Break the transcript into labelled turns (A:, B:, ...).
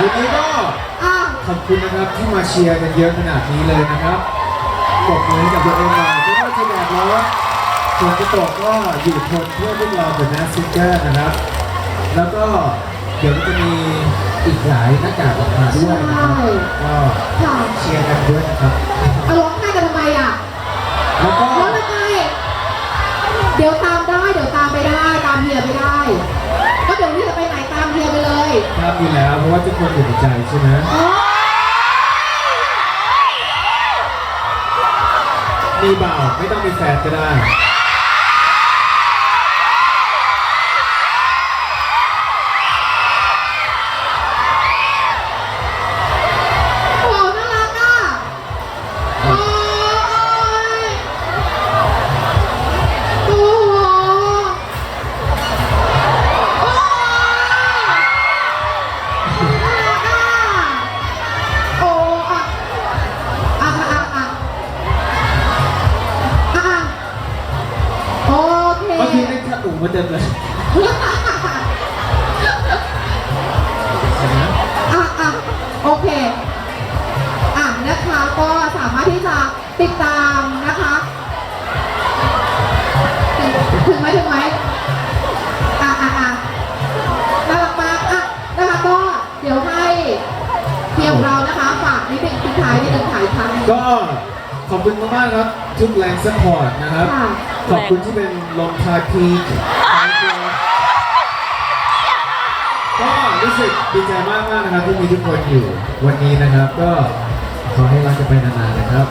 A: วันนี้ก็
B: อะ
A: ขอบคุณนะครับที่มาเชียร์กันเยอะขนาดนี้เลยนะครับปรบมือให้กับตัวเองหน่อยไม่ว่าจะแดดร้อนฝนจะตกก็อยู่ทนเพื่อพวกเราเป็นนักซิงเกอร์นะครับ แล้วก็เดี๋ยวจะมีอีกหลายหน้ากากออกมาด้วยนะครับก็
B: ค่ะ
A: เชียร์กันด้วยนะครับ
B: เอาร้องไห้กันทำไมอะ
A: แล้วก็
B: ร้องทำไมเดี๋ยวตามได้ เดี๋ยวตามไปได้ ตามเฮียไปได้ เลย
A: ทราบอยู่แล้วเพราะว่าทุกคนอยู่ในใจใช่ไหม
B: โอ้ย
A: มีบ่าวไม่ต้องมีแฟนก็ได้ ได้ขอุ่มมาเต็มเลยเห็นไหม
B: อะอะโอเค อะนะคะก็สามารถที่จะติดตามนะคะถึงถึงไหมถึงไหมอะอะอะน่ารักมากอะนะคะก็เดี๋ยวให้เพียงเรานะคะฝากนิดนึงทิ้งท้ายนิดนึงถ่ายครั้งหนึ่ง
A: ก็ขอบคุณมากๆครับทุกแรงสปอร์ตนะครับ
B: ค่ะ
A: ขอบคุณที่เป็นลมพาพีคก็รู้สึกดีใจมากๆนะครับที่มีทุกคนอยู่วันนี้นะครับ ก็ขอให้รักกันไปนานๆนะครับ